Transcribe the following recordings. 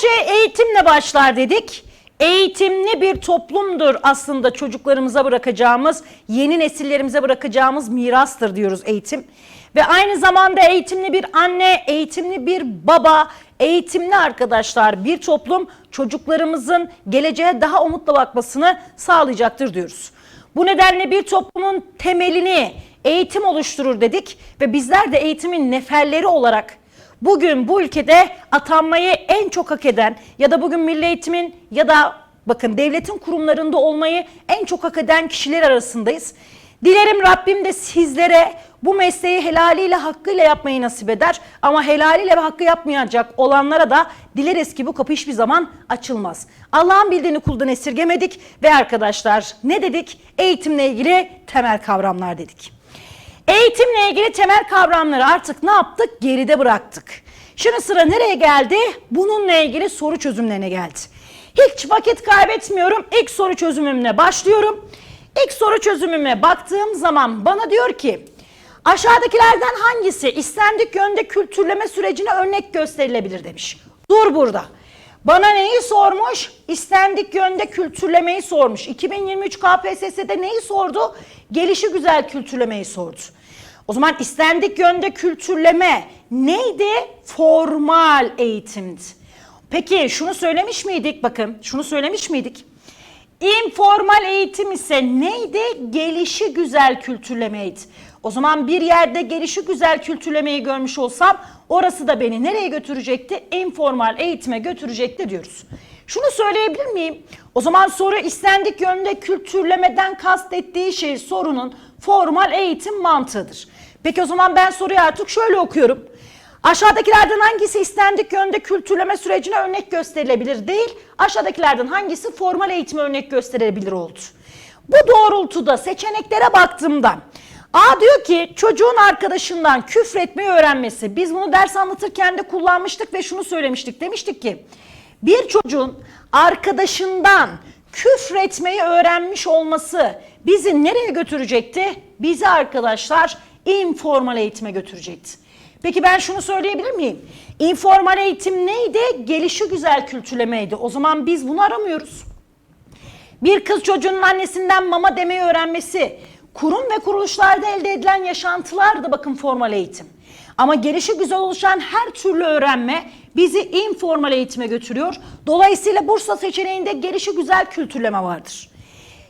şey eğitimle başlar dedik. Eğitimli bir toplumdur aslında çocuklarımıza bırakacağımız, yeni nesillerimize bırakacağımız mirastır diyoruz eğitim. Ve aynı zamanda eğitimli bir anne, eğitimli bir baba, eğitimli arkadaşlar bir toplum çocuklarımızın geleceğe daha umutla bakmasını sağlayacaktır diyoruz. Bu nedenle bir toplumun temelini eğitim oluşturur dedik ve bizler de eğitimin neferleri olarak bugün bu ülkede atanmayı en çok hak eden ya da bugün milli eğitimin ya da bakın devletin kurumlarında olmayı en çok hak eden kişiler arasındayız. Dilerim Rabbim de sizlere bu mesleği helaliyle hakkıyla yapmayı nasip eder. Ama helaliyle ve hakkı yapmayacak olanlara da dileriz ki bu kapı hiçbir zaman açılmaz. Allah'ın bildiğini kuldan esirgemedik ve arkadaşlar ne dedik? Eğitimle ilgili temel kavramlar dedik. Eğitimle ilgili temel kavramları artık ne yaptık? Geride bıraktık. Şimdi sıra nereye geldi? Bununla ilgili soru çözümlerine geldi. Hiç vakit kaybetmiyorum. İlk soru çözümümle başlıyorum. İlk soru çözümüme baktığım zaman bana diyor ki aşağıdakilerden hangisi istendik yönde kültürleme sürecine örnek gösterilebilir demiş. Dur burada. Bana neyi sormuş? İstendik yönde kültürlemeyi sormuş. 2023 KPSS'de neyi sordu? Gelişi güzel kültürlemeyi sordu. O zaman istendik yönde kültürleme neydi? Formal eğitimdi. Peki şunu söylemiş miydik? Bakın şunu söylemiş miydik? İnformal eğitim ise neydi? Gelişi güzel kültürlemeydi. O zaman bir yerde gelişi güzel kültürlemeyi görmüş olsam orası da beni nereye götürecekti? İnformal eğitime götürecekti diyoruz. Şunu söyleyebilir miyim? O zaman soru istendik yönde kültürlemeden kastettiği şey sorunun formal eğitim mantığıdır. Peki o zaman ben soruyu artık şöyle okuyorum. Aşağıdakilerden hangisi istendik yönde kültürleme sürecine örnek gösterilebilir değil, aşağıdakilerden hangisi formal eğitime örnek gösterilebilir oldu. Bu doğrultuda seçeneklere baktığımda A diyor ki çocuğun arkadaşından küfretmeyi öğrenmesi. Biz bunu ders anlatırken de kullanmıştık ve şunu söylemiştik. Demiştik ki bir çocuğun arkadaşından küfretmeyi öğrenmiş olması bizi nereye götürecekti? Bizi arkadaşlar informal eğitime götürecekti. Peki ben şunu söyleyebilir miyim? İnformal eğitim neydi? Gelişi güzel kültürlemeydi. O zaman biz bunu aramıyoruz. Bir kız çocuğunun annesinden mama demeyi öğrenmesi, kurum ve kuruluşlarda elde edilen yaşantılar da bakın formal eğitim. Ama gelişi güzel oluşan her türlü öğrenme bizi informal eğitime götürüyor. Dolayısıyla Bursa seçeneğinde gelişi güzel kültürleme vardır.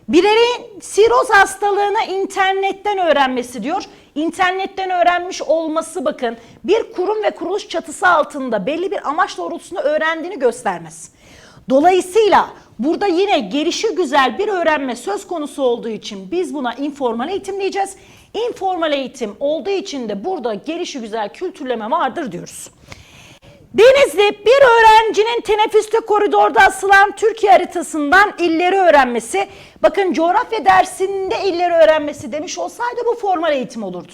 Bireyin siroz hastalığını internetten öğrenmesi diyor. İnternetten öğrenmiş olması bakın bir kurum ve kuruluş çatısı altında belli bir amaç doğrultusunda öğrendiğini göstermez. Dolayısıyla burada yine gelişi güzel bir öğrenme söz konusu olduğu için biz buna informal eğitim diyeceğiz. İnformal eğitim olduğu için de burada gelişi güzel kültürleme vardır diyoruz. Denizli bir öğrencinin teneffüste koridorda asılan Türkiye haritasından illeri öğrenmesi. Bakın coğrafya dersinde illeri öğrenmesi demiş olsaydı bu formal eğitim olurdu.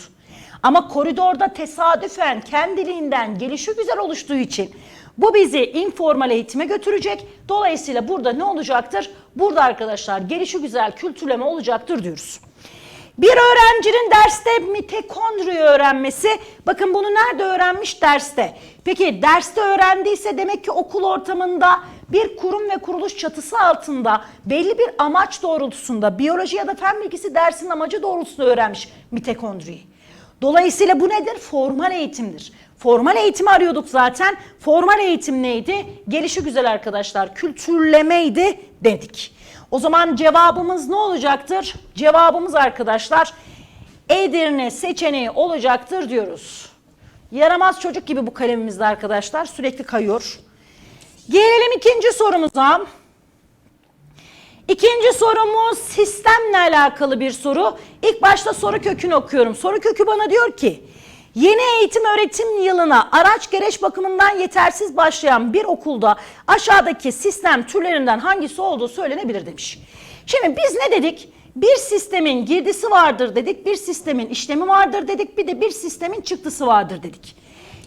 Ama koridorda tesadüfen kendiliğinden gelişi güzel oluştuğu için bu bizi informal eğitime götürecek. Dolayısıyla burada ne olacaktır? Burada arkadaşlar gelişi güzel kültürleme olacaktır diyoruz. Bir öğrencinin derste mitokondri öğrenmesi, bakın bunu nerede öğrenmiş? Derste. Peki derste öğrendiyse demek ki okul ortamında bir kurum ve kuruluş çatısı altında belli bir amaç doğrultusunda biyoloji ya da fen bilgisi dersinin amacı doğrultusunda öğrenmiş mitokondriyi. Dolayısıyla bu nedir? Formal eğitimdir. Formal eğitimi arıyorduk zaten. Formal eğitim neydi? Gelişi güzel arkadaşlar. Kültürlemeydi dedik. O zaman cevabımız ne olacaktır? Cevabımız arkadaşlar Edirne seçeneği olacaktır diyoruz. Yaramaz çocuk gibi bu kalemimizde arkadaşlar sürekli kayıyor. Gelelim ikinci sorumuza. İkinci sorumuz sistemle alakalı bir soru. İlk başta soru kökünü okuyorum. Soru kökü bana diyor ki Yeni eğitim öğretim yılına araç gereç bakımından yetersiz başlayan bir okulda aşağıdaki sistem türlerinden hangisi olduğu söylenebilir demiş. Şimdi biz ne dedik? Bir sistemin girdisi vardır dedik, bir sistemin işlemi vardır dedik, bir de bir sistemin çıktısı vardır dedik.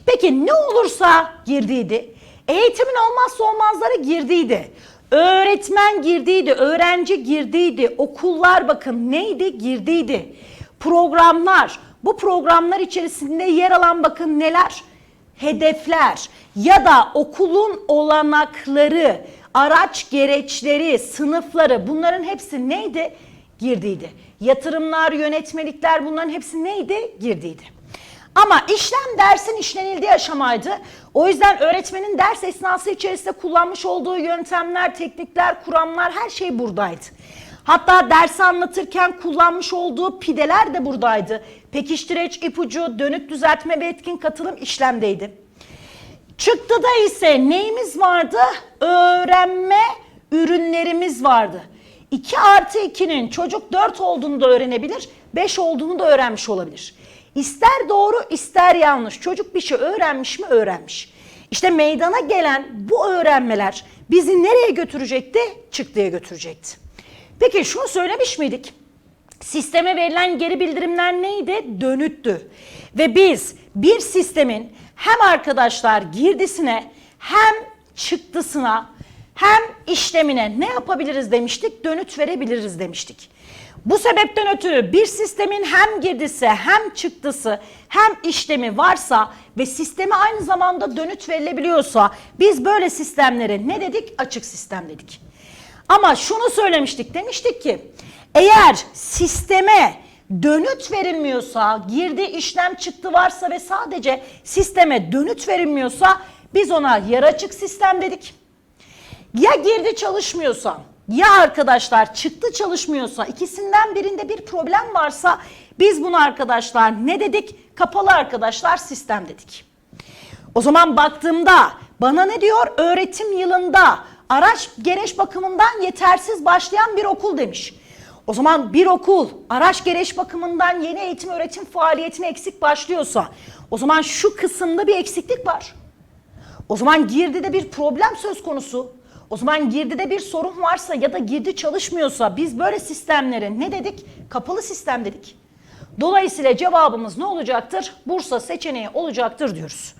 Peki ne olursa girdiydi. Eğitimin olmazsa olmazları girdiydi. Öğretmen girdiydi, öğrenci girdiydi, okullar bakın neydi? Girdiydi. Programlar, bu programlar içerisinde yer alan bakın neler? hedefler ya da okulun olanakları, araç gereçleri, sınıfları bunların hepsi neydi? Girdiydi. Yatırımlar, yönetmelikler bunların hepsi neydi? Girdiydi. Ama işlem dersin işlenildiği aşamaydı. O yüzden öğretmenin ders esnası içerisinde kullanmış olduğu yöntemler, teknikler, kuramlar her şey buradaydı. Hatta dersi anlatırken kullanmış olduğu pideler de buradaydı. Pekiştireç, ipucu, dönüt düzeltme ve etkin katılım işlemdeydi. Çıktıda ise neyimiz vardı? Öğrenme ürünlerimiz vardı. 2 artı 2'nin çocuk 4 olduğunu da öğrenebilir, 5 olduğunu da öğrenmiş olabilir. İster doğru ister yanlış çocuk bir şey öğrenmiş mi öğrenmiş. İşte meydana gelen bu öğrenmeler bizi nereye götürecekti? Çıktıya götürecekti. Peki şunu söylemiş miydik? Sisteme verilen geri bildirimler neydi? Dönüttü. Ve biz bir sistemin hem arkadaşlar girdisine hem çıktısına hem işlemine ne yapabiliriz demiştik? Dönüt verebiliriz demiştik. Bu sebepten ötürü bir sistemin hem girdisi hem çıktısı hem işlemi varsa ve sisteme aynı zamanda dönüt verilebiliyorsa biz böyle sistemlere ne dedik? Açık sistem dedik. Ama şunu söylemiştik demiştik ki eğer sisteme dönüt verilmiyorsa, girdi işlem çıktı varsa ve sadece sisteme dönüt verilmiyorsa biz ona yarı açık sistem dedik. Ya girdi çalışmıyorsa ya arkadaşlar çıktı çalışmıyorsa ikisinden birinde bir problem varsa biz bunu arkadaşlar ne dedik? Kapalı arkadaşlar sistem dedik. O zaman baktığımda bana ne diyor? Öğretim yılında araç gereç bakımından yetersiz başlayan bir okul demiş. O zaman bir okul araç gereç bakımından yeni eğitim öğretim faaliyetine eksik başlıyorsa o zaman şu kısımda bir eksiklik var. O zaman girdide bir problem söz konusu. O zaman girdide bir sorun varsa ya da girdi çalışmıyorsa biz böyle sistemlere ne dedik? Kapalı sistem dedik. Dolayısıyla cevabımız ne olacaktır? Bursa seçeneği olacaktır diyoruz.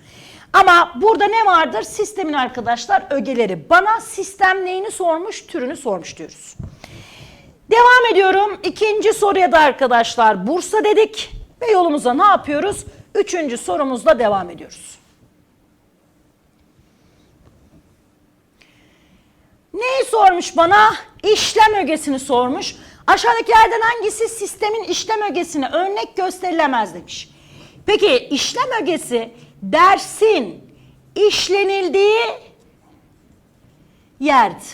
Ama burada ne vardır? Sistemin arkadaşlar ögeleri. Bana sistem neyini sormuş, türünü sormuş diyoruz. Devam ediyorum. İkinci soruya da arkadaşlar Bursa dedik ve yolumuza ne yapıyoruz? Üçüncü sorumuzla devam ediyoruz. Neyi sormuş bana? İşlem ögesini sormuş. Aşağıdakilerden hangisi sistemin işlem ögesine örnek gösterilemez demiş. Peki işlem ögesi dersin işlenildiği yerdi.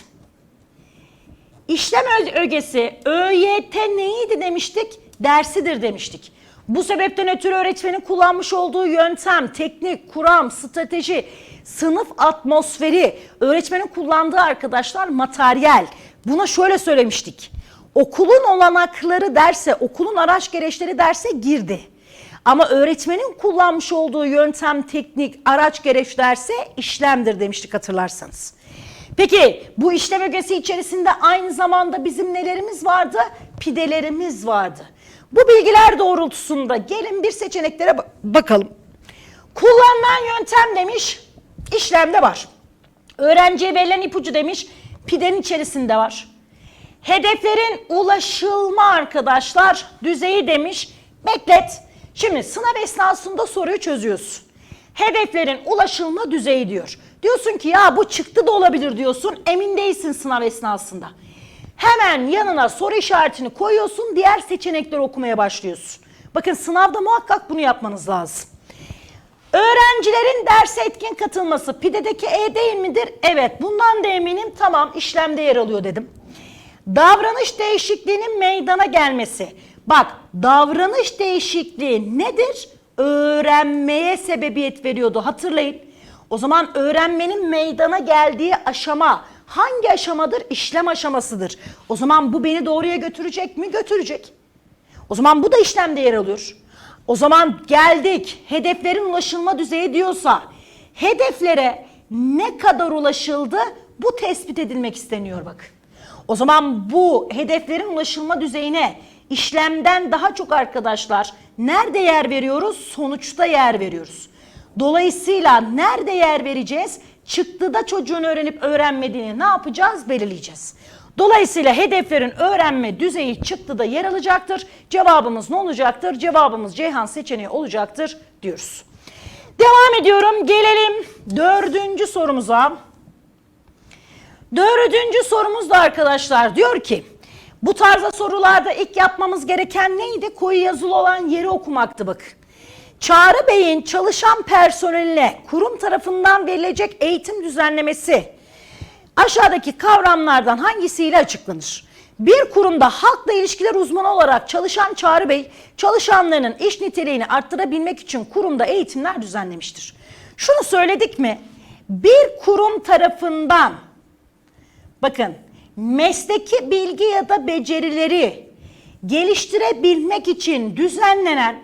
İşlem ögesi ÖYT neydi demiştik? Dersidir demiştik. Bu sebepten ötürü öğretmenin kullanmış olduğu yöntem, teknik, kuram, strateji, sınıf atmosferi, öğretmenin kullandığı arkadaşlar materyal. Buna şöyle söylemiştik. Okulun olanakları derse, okulun araç gereçleri derse girdi. Ama öğretmenin kullanmış olduğu yöntem, teknik, araç gereç derse işlemdir demiştik hatırlarsanız. Peki bu işlem ögesi içerisinde aynı zamanda bizim nelerimiz vardı? Pidelerimiz vardı. Bu bilgiler doğrultusunda gelin bir seçeneklere ba- bakalım. Kullanılan yöntem demiş, işlemde var. Öğrenciye verilen ipucu demiş, pidenin içerisinde var. Hedeflerin ulaşılma arkadaşlar düzeyi demiş. Beklet. Şimdi sınav esnasında soruyu çözüyorsun. Hedeflerin ulaşılma düzeyi diyor. Diyorsun ki ya bu çıktı da olabilir diyorsun. Emin değilsin sınav esnasında. Hemen yanına soru işaretini koyuyorsun. Diğer seçenekleri okumaya başlıyorsun. Bakın sınavda muhakkak bunu yapmanız lazım. Öğrencilerin derse etkin katılması pidedeki E değil midir? Evet bundan da eminim tamam işlemde yer alıyor dedim. Davranış değişikliğinin meydana gelmesi. Bak davranış değişikliği nedir? Öğrenmeye sebebiyet veriyordu hatırlayın. O zaman öğrenmenin meydana geldiği aşama hangi aşamadır? İşlem aşamasıdır. O zaman bu beni doğruya götürecek mi? Götürecek. O zaman bu da işlemde yer alıyor. O zaman geldik hedeflerin ulaşılma düzeyi diyorsa hedeflere ne kadar ulaşıldı bu tespit edilmek isteniyor bak. O zaman bu hedeflerin ulaşılma düzeyine işlemden daha çok arkadaşlar nerede yer veriyoruz? Sonuçta yer veriyoruz. Dolayısıyla nerede yer vereceğiz? Çıktıda çocuğun öğrenip öğrenmediğini ne yapacağız? Belirleyeceğiz. Dolayısıyla hedeflerin öğrenme düzeyi çıktıda yer alacaktır. Cevabımız ne olacaktır? Cevabımız Ceyhan seçeneği olacaktır diyoruz. Devam ediyorum. Gelelim dördüncü sorumuza. Dördüncü sorumuz da arkadaşlar diyor ki bu tarzda sorularda ilk yapmamız gereken neydi? Koyu yazılı olan yeri okumaktı bak. Çağrı Bey'in çalışan personeline kurum tarafından verilecek eğitim düzenlemesi aşağıdaki kavramlardan hangisiyle açıklanır? Bir kurumda halkla ilişkiler uzmanı olarak çalışan Çağrı Bey, çalışanlarının iş niteliğini arttırabilmek için kurumda eğitimler düzenlemiştir. Şunu söyledik mi? Bir kurum tarafından Bakın mesleki bilgi ya da becerileri geliştirebilmek için düzenlenen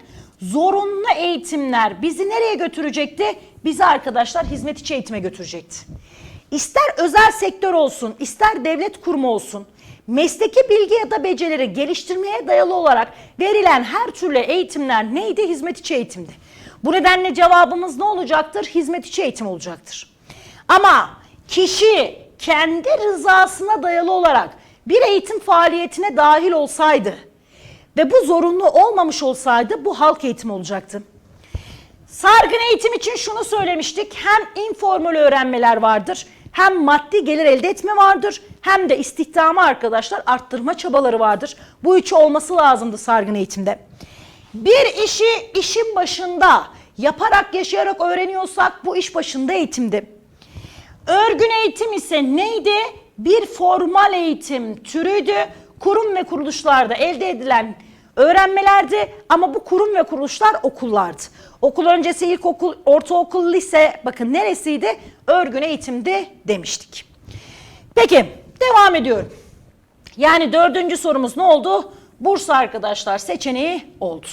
zorunlu eğitimler bizi nereye götürecekti? Bizi arkadaşlar hizmet içi eğitime götürecekti. İster özel sektör olsun, ister devlet kurumu olsun, mesleki bilgi ya da becerileri geliştirmeye dayalı olarak verilen her türlü eğitimler neydi? Hizmet içi eğitimdi. Bu nedenle cevabımız ne olacaktır? Hizmet içi eğitim olacaktır. Ama kişi kendi rızasına dayalı olarak bir eğitim faaliyetine dahil olsaydı ve bu zorunlu olmamış olsaydı bu halk eğitimi olacaktı. Sargın eğitim için şunu söylemiştik. Hem informal öğrenmeler vardır, hem maddi gelir elde etme vardır, hem de istihdamı arkadaşlar arttırma çabaları vardır. Bu üçü olması lazımdı sargın eğitimde. Bir işi işin başında yaparak yaşayarak öğreniyorsak bu iş başında eğitimdi. Örgün eğitim ise neydi? Bir formal eğitim türüydü. Kurum ve kuruluşlarda elde edilen öğrenmelerdi ama bu kurum ve kuruluşlar okullardı. Okul öncesi ilkokul, ortaokul, lise bakın neresiydi? Örgün eğitimdi demiştik. Peki devam ediyorum. Yani dördüncü sorumuz ne oldu? Bursa arkadaşlar seçeneği oldu.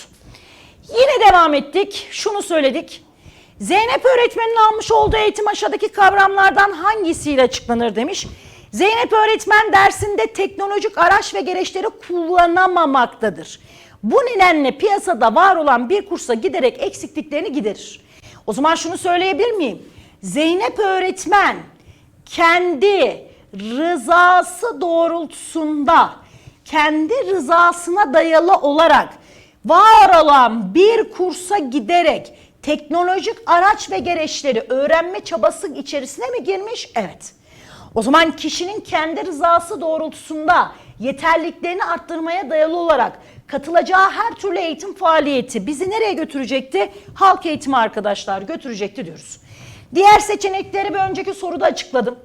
Yine devam ettik. Şunu söyledik. Zeynep öğretmenin almış olduğu eğitim aşağıdaki kavramlardan hangisiyle açıklanır demiş. Zeynep öğretmen dersinde teknolojik araç ve gereçleri kullanamamaktadır. Bu nedenle piyasada var olan bir kursa giderek eksikliklerini giderir. O zaman şunu söyleyebilir miyim? Zeynep öğretmen kendi rızası doğrultusunda kendi rızasına dayalı olarak var olan bir kursa giderek teknolojik araç ve gereçleri öğrenme çabası içerisine mi girmiş? Evet. O zaman kişinin kendi rızası doğrultusunda yeterliklerini arttırmaya dayalı olarak katılacağı her türlü eğitim faaliyeti bizi nereye götürecekti? Halk eğitimi arkadaşlar götürecekti diyoruz. Diğer seçenekleri bir önceki soruda açıkladım.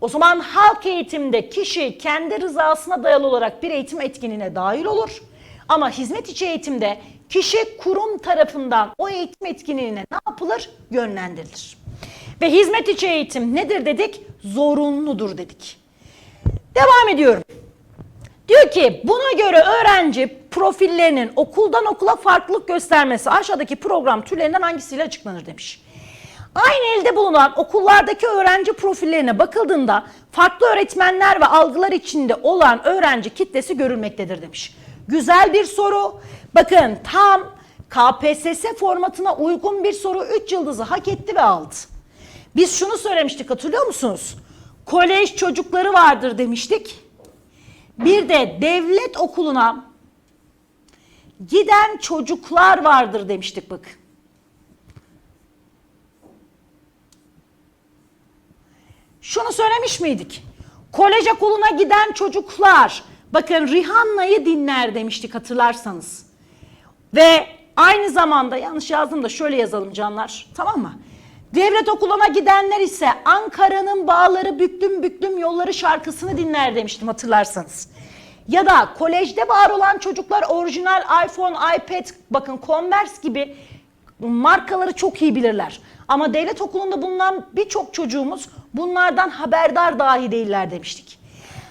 O zaman halk eğitimde kişi kendi rızasına dayalı olarak bir eğitim etkinliğine dahil olur. Ama hizmet içi eğitimde kişi kurum tarafından o eğitim etkinliğine ne yapılır? Yönlendirilir. Ve hizmet içi eğitim nedir dedik? Zorunludur dedik. Devam ediyorum. Diyor ki buna göre öğrenci profillerinin okuldan okula farklılık göstermesi aşağıdaki program türlerinden hangisiyle açıklanır demiş. Aynı elde bulunan okullardaki öğrenci profillerine bakıldığında farklı öğretmenler ve algılar içinde olan öğrenci kitlesi görülmektedir demiş. Güzel bir soru. Bakın tam KPSS formatına uygun bir soru 3 yıldızı hak etti ve aldı. Biz şunu söylemiştik hatırlıyor musunuz? Kolej çocukları vardır demiştik. Bir de devlet okuluna giden çocuklar vardır demiştik bak. Şunu söylemiş miydik? Kolej okuluna giden çocuklar bakın Rihanna'yı dinler demiştik hatırlarsanız. Ve aynı zamanda yanlış yazdım da şöyle yazalım canlar tamam mı? Devlet okuluna gidenler ise Ankara'nın bağları büklüm büklüm yolları şarkısını dinler demiştim hatırlarsanız. Ya da kolejde var olan çocuklar orijinal iPhone, iPad, bakın Converse gibi markaları çok iyi bilirler. Ama devlet okulunda bulunan birçok çocuğumuz bunlardan haberdar dahi değiller demiştik.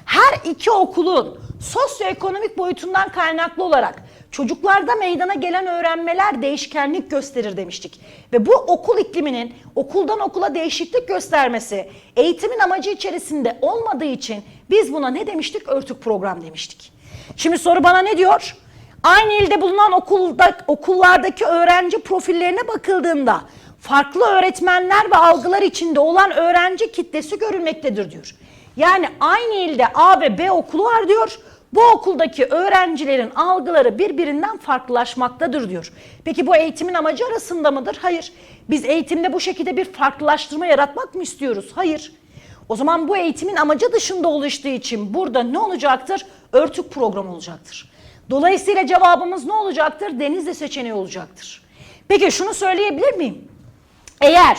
Her iki okulun sosyoekonomik boyutundan kaynaklı olarak çocuklarda meydana gelen öğrenmeler değişkenlik gösterir demiştik. Ve bu okul ikliminin okuldan okula değişiklik göstermesi eğitimin amacı içerisinde olmadığı için biz buna ne demiştik? Örtük program demiştik. Şimdi soru bana ne diyor? Aynı ilde bulunan okulda, okullardaki öğrenci profillerine bakıldığında farklı öğretmenler ve algılar içinde olan öğrenci kitlesi görülmektedir diyor. Yani aynı ilde A ve B okulu var diyor. Bu okuldaki öğrencilerin algıları birbirinden farklılaşmaktadır diyor. Peki bu eğitimin amacı arasında mıdır? Hayır. Biz eğitimde bu şekilde bir farklılaştırma yaratmak mı istiyoruz? Hayır. O zaman bu eğitimin amacı dışında oluştuğu için burada ne olacaktır? Örtük program olacaktır. Dolayısıyla cevabımız ne olacaktır? Denizli seçeneği olacaktır. Peki şunu söyleyebilir miyim? Eğer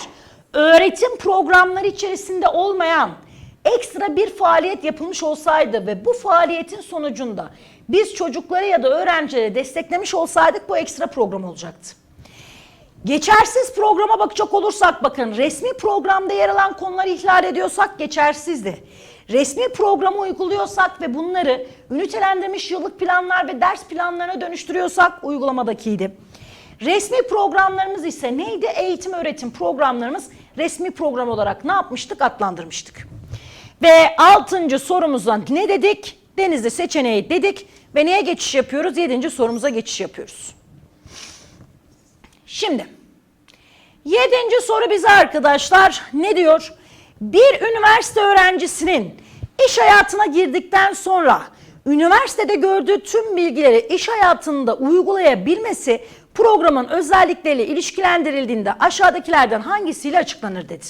öğretim programları içerisinde olmayan ekstra bir faaliyet yapılmış olsaydı ve bu faaliyetin sonucunda biz çocukları ya da öğrencileri desteklemiş olsaydık bu ekstra program olacaktı. Geçersiz programa bakacak olursak bakın resmi programda yer alan konuları ihlal ediyorsak geçersizdi. Resmi programı uyguluyorsak ve bunları ünitelendirilmiş yıllık planlar ve ders planlarına dönüştürüyorsak uygulamadakiydi. Resmi programlarımız ise neydi? Eğitim öğretim programlarımız resmi program olarak ne yapmıştık? Adlandırmıştık. Ve altıncı sorumuza ne dedik? Denizli seçeneği dedik ve neye geçiş yapıyoruz? Yedinci sorumuza geçiş yapıyoruz. Şimdi yedinci soru bize arkadaşlar ne diyor? Bir üniversite öğrencisinin iş hayatına girdikten sonra üniversitede gördüğü tüm bilgileri iş hayatında uygulayabilmesi programın özellikleriyle ilişkilendirildiğinde aşağıdakilerden hangisiyle açıklanır dedi.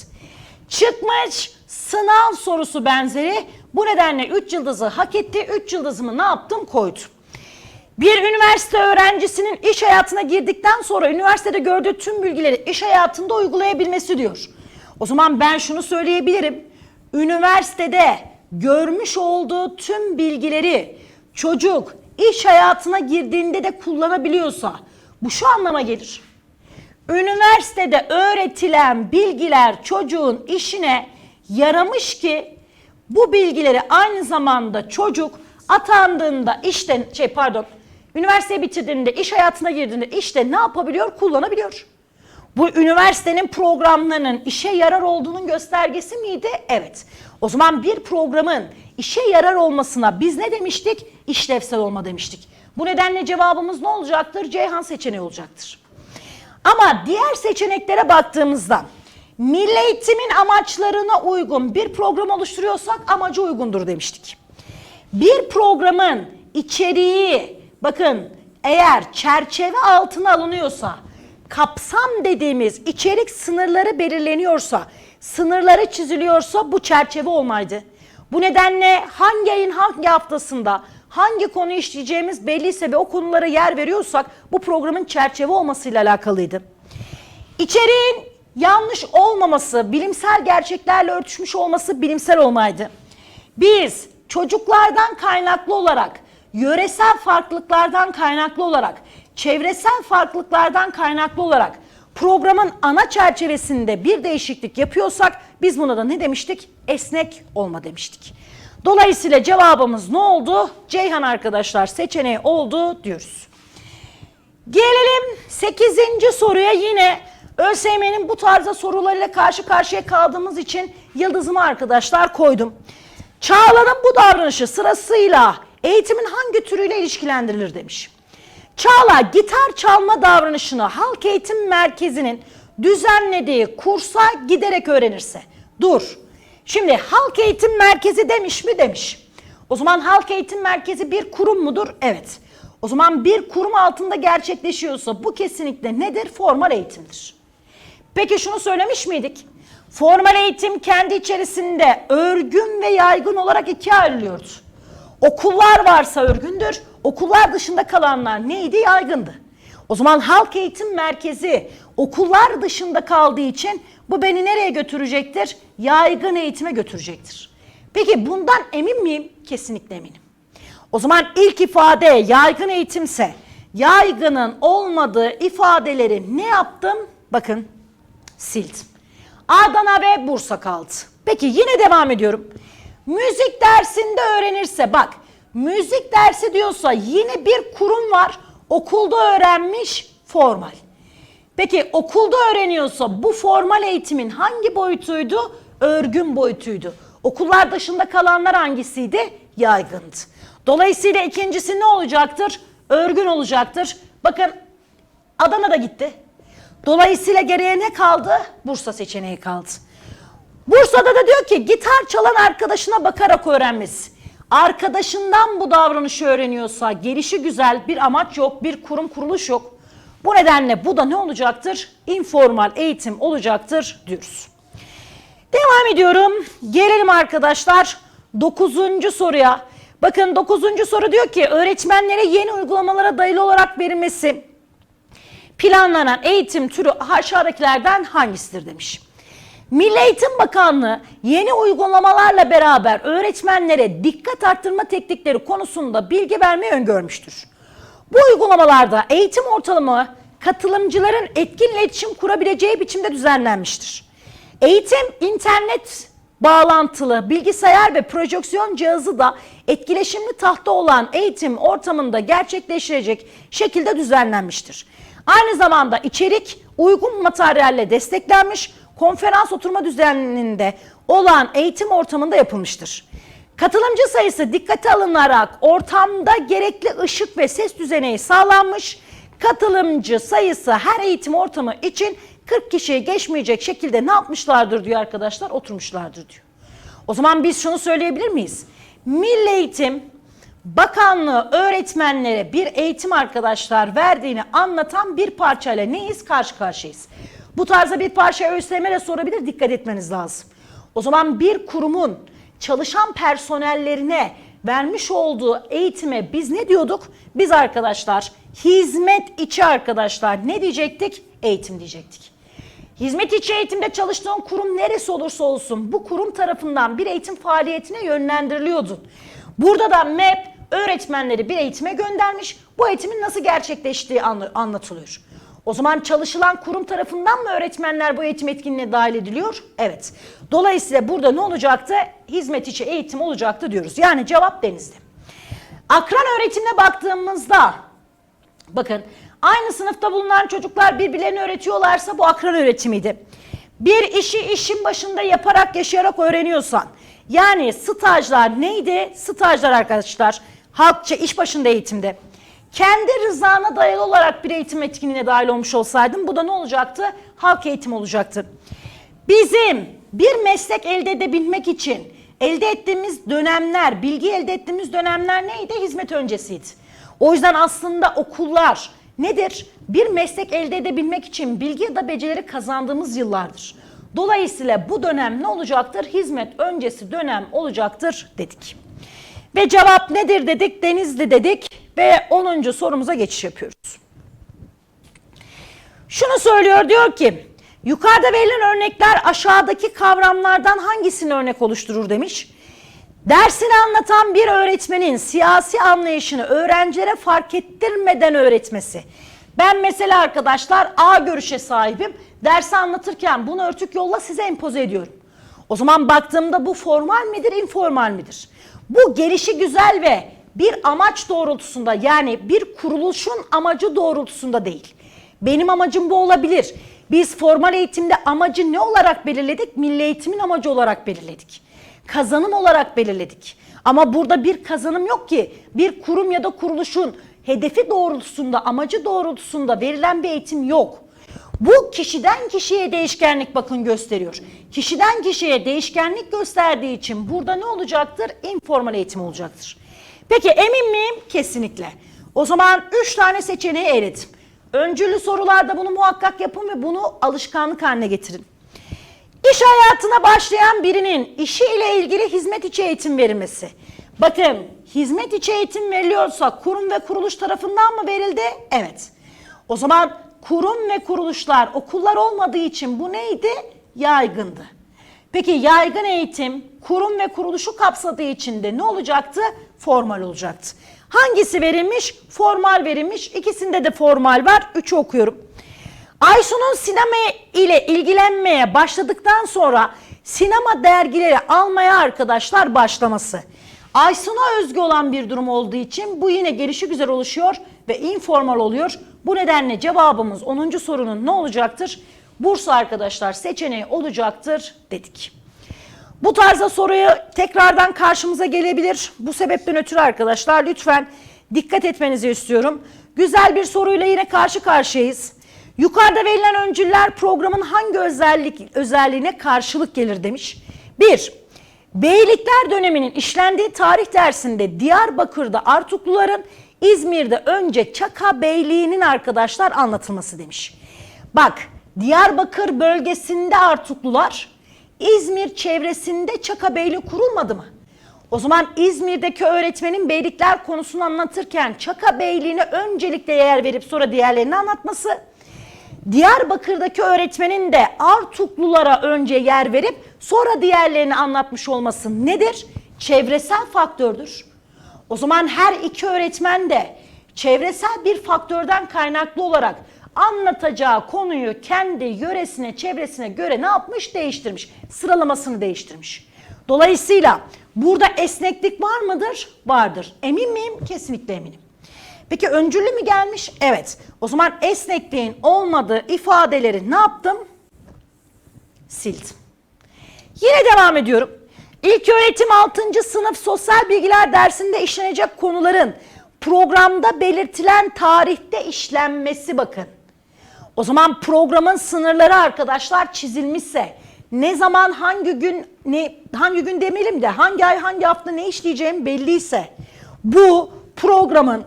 Çıkmış sınav sorusu benzeri bu nedenle 3 yıldızı hak etti. 3 yıldızımı ne yaptım koydum. Bir üniversite öğrencisinin iş hayatına girdikten sonra üniversitede gördüğü tüm bilgileri iş hayatında uygulayabilmesi diyor. O zaman ben şunu söyleyebilirim. Üniversitede görmüş olduğu tüm bilgileri çocuk iş hayatına girdiğinde de kullanabiliyorsa bu şu anlama gelir. Üniversitede öğretilen bilgiler çocuğun işine yaramış ki bu bilgileri aynı zamanda çocuk atandığında işten şey pardon üniversiteyi bitirdiğinde iş hayatına girdiğinde işte ne yapabiliyor? Kullanabiliyor. Bu üniversitenin programlarının işe yarar olduğunun göstergesi miydi? Evet. O zaman bir programın işe yarar olmasına biz ne demiştik? İşlevsel olma demiştik. Bu nedenle cevabımız ne olacaktır? Ceyhan seçeneği olacaktır. Ama diğer seçeneklere baktığımızda milli eğitimin amaçlarına uygun bir program oluşturuyorsak amacı uygundur demiştik. Bir programın içeriği bakın eğer çerçeve altına alınıyorsa kapsam dediğimiz içerik sınırları belirleniyorsa, sınırları çiziliyorsa bu çerçeve olmaydı. Bu nedenle hangi ayın hangi haftasında hangi konu işleyeceğimiz belliyse ve o konulara yer veriyorsak bu programın çerçeve olmasıyla alakalıydı. İçeriğin yanlış olmaması, bilimsel gerçeklerle örtüşmüş olması bilimsel olmaydı. Biz çocuklardan kaynaklı olarak, yöresel farklılıklardan kaynaklı olarak, çevresel farklılıklardan kaynaklı olarak programın ana çerçevesinde bir değişiklik yapıyorsak biz buna da ne demiştik? Esnek olma demiştik. Dolayısıyla cevabımız ne oldu? Ceyhan arkadaşlar seçeneği oldu diyoruz. Gelelim 8. soruya yine ÖSYM'nin bu tarzda sorularıyla karşı karşıya kaldığımız için yıldızımı arkadaşlar koydum. Çağla'nın bu davranışı sırasıyla eğitimin hangi türüyle ilişkilendirilir demiş. Çağla gitar çalma davranışını halk eğitim merkezinin düzenlediği kursa giderek öğrenirse. Dur. Şimdi halk eğitim merkezi demiş mi demiş. O zaman halk eğitim merkezi bir kurum mudur? Evet. O zaman bir kurum altında gerçekleşiyorsa bu kesinlikle nedir? Formal eğitimdir. Peki şunu söylemiş miydik? Formal eğitim kendi içerisinde örgün ve yaygın olarak ikiye ayrılıyordu. Okullar varsa örgündür, okullar dışında kalanlar neydi? Yaygındı. O zaman halk eğitim merkezi okullar dışında kaldığı için bu beni nereye götürecektir? Yaygın eğitime götürecektir. Peki bundan emin miyim? Kesinlikle eminim. O zaman ilk ifade yaygın eğitimse yaygının olmadığı ifadeleri ne yaptım? Bakın sildim. Adana ve Bursa kaldı. Peki yine devam ediyorum. Müzik dersinde öğrenirse bak müzik dersi diyorsa yine bir kurum var okulda öğrenmiş formal. Peki okulda öğreniyorsa bu formal eğitimin hangi boyutuydu? Örgün boyutuydu. Okullar dışında kalanlar hangisiydi? Yaygındı. Dolayısıyla ikincisi ne olacaktır? Örgün olacaktır. Bakın Adana'da gitti. Dolayısıyla geriye ne kaldı? Bursa seçeneği kaldı. Bursa'da da diyor ki gitar çalan arkadaşına bakarak öğrenmesi. arkadaşından bu davranışı öğreniyorsa gelişi güzel bir amaç yok, bir kurum kuruluş yok. Bu nedenle bu da ne olacaktır? İnformal eğitim olacaktır diyoruz. Devam ediyorum. Gelelim arkadaşlar 9. soruya. Bakın 9. soru diyor ki öğretmenlere yeni uygulamalara dayalı olarak verilmesi planlanan eğitim türü aşağıdakilerden hangisidir demiş. Milli Eğitim Bakanlığı yeni uygulamalarla beraber öğretmenlere dikkat arttırma teknikleri konusunda bilgi vermeyi öngörmüştür. Bu uygulamalarda eğitim ortamı katılımcıların etkin iletişim kurabileceği biçimde düzenlenmiştir. Eğitim internet bağlantılı bilgisayar ve projeksiyon cihazı da etkileşimli tahta olan eğitim ortamında gerçekleştirecek şekilde düzenlenmiştir. Aynı zamanda içerik uygun materyalle desteklenmiş, konferans oturma düzeninde olan eğitim ortamında yapılmıştır. Katılımcı sayısı dikkate alınarak ortamda gerekli ışık ve ses düzeneği sağlanmış. Katılımcı sayısı her eğitim ortamı için 40 kişiye geçmeyecek şekilde ne yapmışlardır diyor arkadaşlar? Oturmuşlardır diyor. O zaman biz şunu söyleyebilir miyiz? Milli Eğitim Bakanlığı öğretmenlere bir eğitim arkadaşlar verdiğini anlatan bir parçayla neyiz? Karşı karşıyayız. Bu tarzda bir parça ÖSYM de sorabilir dikkat etmeniz lazım. O zaman bir kurumun çalışan personellerine vermiş olduğu eğitime biz ne diyorduk? Biz arkadaşlar hizmet içi arkadaşlar ne diyecektik? Eğitim diyecektik. Hizmet içi eğitimde çalıştığın kurum neresi olursa olsun bu kurum tarafından bir eğitim faaliyetine yönlendiriliyordun. Burada da MEP öğretmenleri bir eğitime göndermiş. Bu eğitimin nasıl gerçekleştiği anlatılıyor. O zaman çalışılan kurum tarafından mı öğretmenler bu eğitim etkinliğine dahil ediliyor? Evet. Dolayısıyla burada ne olacaktı? Hizmet içi eğitim olacaktı diyoruz. Yani cevap denizde. Akran öğretimine baktığımızda bakın aynı sınıfta bulunan çocuklar birbirlerini öğretiyorlarsa bu akran öğretimiydi. Bir işi işin başında yaparak yaşayarak öğreniyorsan yani stajlar neydi? Stajlar arkadaşlar halkça iş başında eğitimde kendi rızana dayalı olarak bir eğitim etkinliğine dahil olmuş olsaydım bu da ne olacaktı? Halk eğitim olacaktı. Bizim bir meslek elde edebilmek için elde ettiğimiz dönemler, bilgi elde ettiğimiz dönemler neydi? Hizmet öncesiydi. O yüzden aslında okullar nedir? Bir meslek elde edebilmek için bilgi ya da becerileri kazandığımız yıllardır. Dolayısıyla bu dönem ne olacaktır? Hizmet öncesi dönem olacaktır dedik. Ve cevap nedir dedik? Denizli dedik ve 10. sorumuza geçiş yapıyoruz. Şunu söylüyor diyor ki yukarıda verilen örnekler aşağıdaki kavramlardan hangisini örnek oluşturur demiş. Dersini anlatan bir öğretmenin siyasi anlayışını öğrencilere fark ettirmeden öğretmesi. Ben mesela arkadaşlar A görüşe sahibim. Dersi anlatırken bunu örtük yolla size empoze ediyorum. O zaman baktığımda bu formal midir, informal midir? Bu gelişi güzel ve bir amaç doğrultusunda yani bir kuruluşun amacı doğrultusunda değil. Benim amacım bu olabilir. Biz formal eğitimde amacı ne olarak belirledik? Milli eğitimin amacı olarak belirledik. Kazanım olarak belirledik. Ama burada bir kazanım yok ki. Bir kurum ya da kuruluşun hedefi doğrultusunda, amacı doğrultusunda verilen bir eğitim yok. Bu kişiden kişiye değişkenlik bakın gösteriyor. Kişiden kişiye değişkenlik gösterdiği için burada ne olacaktır? Informal eğitim olacaktır. Peki emin miyim? Kesinlikle. O zaman 3 tane seçeneği eledim. Öncülü sorularda bunu muhakkak yapın ve bunu alışkanlık haline getirin. İş hayatına başlayan birinin işi ile ilgili hizmet içi eğitim verilmesi. Bakın hizmet içi eğitim veriliyorsa kurum ve kuruluş tarafından mı verildi? Evet. O zaman kurum ve kuruluşlar okullar olmadığı için bu neydi? Yaygındı. Peki yaygın eğitim kurum ve kuruluşu kapsadığı için de ne olacaktı? Formal olacaktı. Hangisi verilmiş? Formal verilmiş. İkisinde de formal var. Üçü okuyorum. Aysun'un sinema ile ilgilenmeye başladıktan sonra sinema dergileri almaya arkadaşlar başlaması. Aysun'a özgü olan bir durum olduğu için bu yine gelişi güzel oluşuyor ve informal oluyor. Bu nedenle cevabımız 10. sorunun ne olacaktır? Bursa arkadaşlar seçeneği olacaktır dedik. Bu tarzda soruyu tekrardan karşımıza gelebilir. Bu sebepten ötürü arkadaşlar lütfen dikkat etmenizi istiyorum. Güzel bir soruyla yine karşı karşıyayız. Yukarıda verilen öncüller programın hangi özellik özelliğine karşılık gelir demiş. 1. Beylikler döneminin işlendiği tarih dersinde Diyarbakır'da Artukluların İzmir'de önce Çaka Beyliği'nin arkadaşlar anlatılması demiş. Bak Diyarbakır bölgesinde Artuklular, İzmir çevresinde Çaka Beyliği kurulmadı mı? O zaman İzmir'deki öğretmenin beylikler konusunu anlatırken Çaka Beyliği'ne öncelikle yer verip sonra diğerlerini anlatması, Diyarbakır'daki öğretmenin de Artuklulara önce yer verip sonra diğerlerini anlatmış olması nedir? Çevresel faktördür. O zaman her iki öğretmen de çevresel bir faktörden kaynaklı olarak anlatacağı konuyu kendi yöresine, çevresine göre ne yapmış? Değiştirmiş. Sıralamasını değiştirmiş. Dolayısıyla burada esneklik var mıdır? Vardır. Emin miyim? Kesinlikle eminim. Peki öncüllü mü gelmiş? Evet. O zaman esnekliğin olmadığı ifadeleri ne yaptım? Sildim. Yine devam ediyorum. İlk öğretim 6. sınıf sosyal bilgiler dersinde işlenecek konuların programda belirtilen tarihte işlenmesi bakın. O zaman programın sınırları arkadaşlar çizilmişse ne zaman hangi gün ne hangi gün demeyelim de hangi ay hangi hafta ne işleyeceğim belliyse bu programın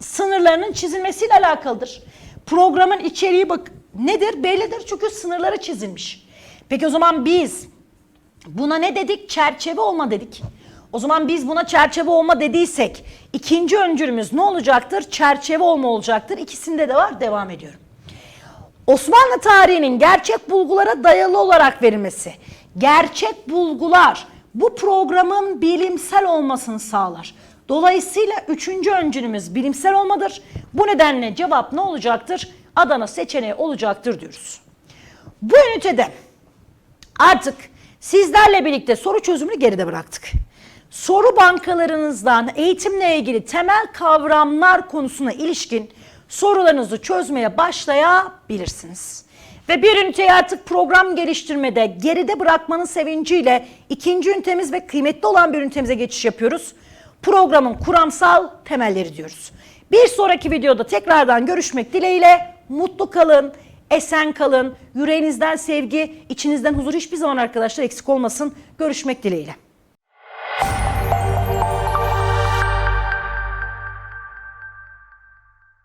sınırlarının çizilmesiyle alakalıdır. Programın içeriği bak nedir? Bellidir çünkü sınırları çizilmiş. Peki o zaman biz buna ne dedik? Çerçeve olma dedik. O zaman biz buna çerçeve olma dediysek ikinci öncülümüz ne olacaktır? Çerçeve olma olacaktır. İkisinde de var. Devam ediyorum. Osmanlı tarihinin gerçek bulgulara dayalı olarak verilmesi. Gerçek bulgular bu programın bilimsel olmasını sağlar. Dolayısıyla üçüncü öncülümüz bilimsel olmadır. Bu nedenle cevap ne olacaktır? Adana seçeneği olacaktır diyoruz. Bu ünitede artık sizlerle birlikte soru çözümünü geride bıraktık. Soru bankalarınızdan eğitimle ilgili temel kavramlar konusuna ilişkin sorularınızı çözmeye başlayabilirsiniz. Ve bir üniteyi artık program geliştirmede geride bırakmanın sevinciyle ikinci ünitemiz ve kıymetli olan bir ünitemize geçiş yapıyoruz. Programın kuramsal temelleri diyoruz. Bir sonraki videoda tekrardan görüşmek dileğiyle mutlu kalın, esen kalın, yüreğinizden sevgi, içinizden huzur hiçbir zaman arkadaşlar eksik olmasın. Görüşmek dileğiyle.